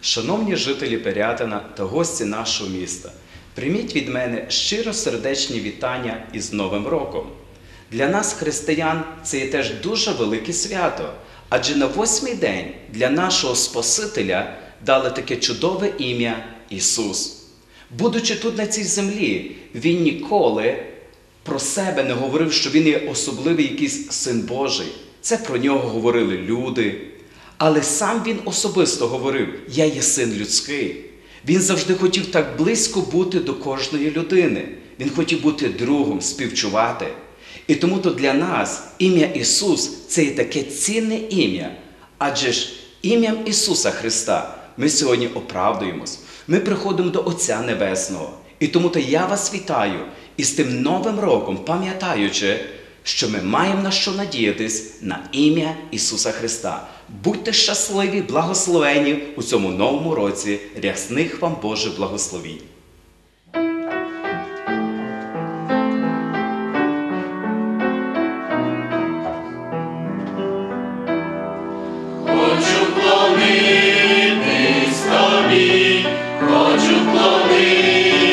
Шановні жителі Пирятина та гості нашого міста, прийміть від мене щиро сердечні вітання із Новим роком. Для нас, християн, це є теж дуже велике свято, адже на восьмий день для нашого Спасителя дали таке чудове ім'я Ісус. Будучи тут на цій землі, Він ніколи про себе не говорив, що він є особливий якийсь син Божий. Це про нього говорили люди. Але сам він особисто говорив: Я є син людський. Він завжди хотів так близько бути до кожної людини. Він хотів бути другом, співчувати. І тому то для нас ім'я Ісус це є таке цінне ім'я. Адже ж ім'ям Ісуса Христа ми сьогодні оправдуємось. Ми приходимо до Отця Небесного. І тому то я вас вітаю із тим новим роком, пам'ятаючи, що ми маємо на що надіятись на ім'я Ісуса Христа. Будьте щасливі, благословені у цьому новому році, рясних вам Боже благословінь. Хочу клонитись тобі, хочу клонитись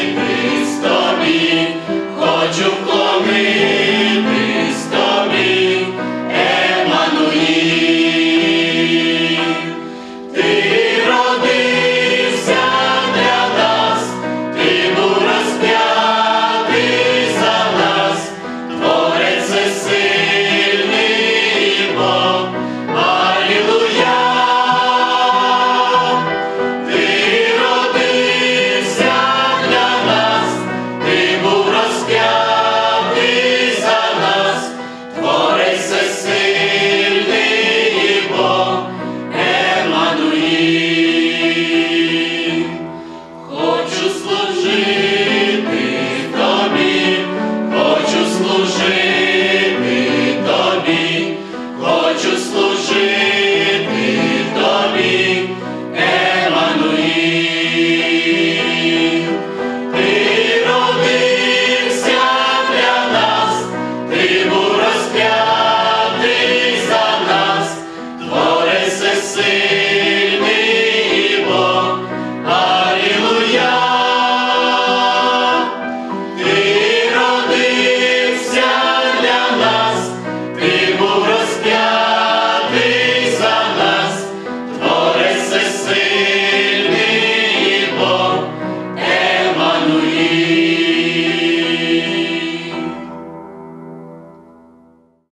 сильний Бог, Алілуя, ти для нас, ти був розп'ятий за нас, творець сильний Бог,